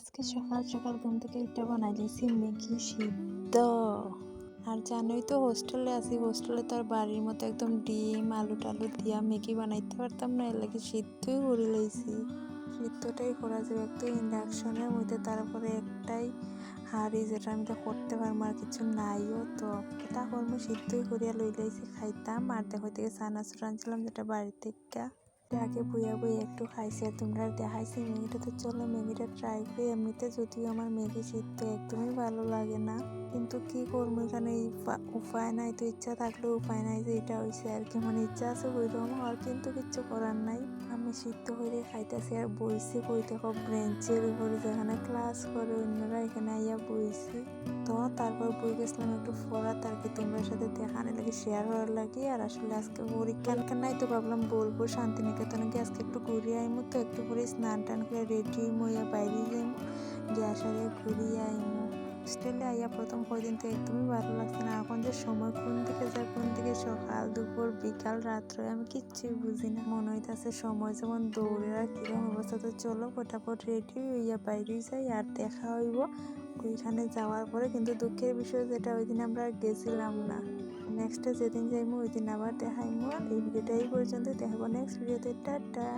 আজকে সকাল সকাল ঘুম থেকে উঠে বানাই দিয়েছি ম্যাগি সিদ্ধ। আর জানোই তো হোস্টেলে আছি, হোস্টেলে তো আর বাড়ির মতো একদম ডিম, আলু টালু দিয়া ম্যাগি বানাইতে পারতাম না, এর লাগে সিদ্ধই করে লইছি। সিদ্ধটাই করা যাবে একটু ইন্ডাকশনের মধ্যে, তারপরে একটাই হাড়ি যেটা আমি তো করতে পারব আর কিছু নাইও তো। এটা করব, সিদ্ধই করিয়া লই লাইছি, খাইতাম। আর দেখো থেকে চানাচুর আনছিলাম যেটা বাড়ি থেকে। আগে বইয়া বই একটু খাইছি, আর তোমরা দেখাইছি ম্যাগিটা তো চলো ম্যাগিটা ট্রাই করি। এমনিতে যদিও আমার ম্যাগি সিদ্ধ একদমই ভালো লাগে না, কিন্তু কি করব? এখানে উপায় নাই তো, ইচ্ছা থাকলেও উপায় নাই যে এটা হয়েছে আর কি। মানে ইচ্ছা আছে হইরকম আর কিন্তু কিচ্ছু করার নাই। আমি সিদ্ধ হয়ে খাইতেছি আর বইছি কই দেখো, ব্রেঞ্চের উপরে যেখানে ক্লাস করে অন্যরা এখানে আইয়া বইছি। তো তারপর বই গেছিলাম একটু ফোরাতে আর কি তোমরা সাথে দেখা দেখানোর লাগে শেয়ার হওয়ার লাগে। আর আসলে আজকে পরীক্ষা নাই তো ভাবলাম বলব শান্তিনিকেতনে গিয়ে আজকে একটু ঘুরিয়ে আইমু তো, একটু ঘুরে স্নান টান করে রেডি হইয়া বাইরে যাইমু গ্যাস আরে ঘুরিয়ে আইমু। হোস্টেলে আইয়া প্রথম কয়দিন তো একদমই ভালো লাগছে না। এখন যে সময় কোন দিকে যায়, কোন দিকে সকাল, দুপুর, বিকাল, রাত্রে, আমি কিচ্ছুই বুঝি না। মনে হইতাছে সময় যেমন দৌড়ে আর কীরকম অবস্থা, তো চলো ফটাফট রেডি হইয়া বাইরে যাই আর দেখা হইব। ওইখানে যাওয়ার পরে কিন্তু দুঃখের বিষয় যেটা ওই দিন আমরা গেছিলাম না। নেক্সটে যেদিন যাইমু ওই দিন আবার দেখাইমু। এই ভিডিওটা এই পর্যন্ত দেখাবো নেক্সট ভিডিওতে। টাটা।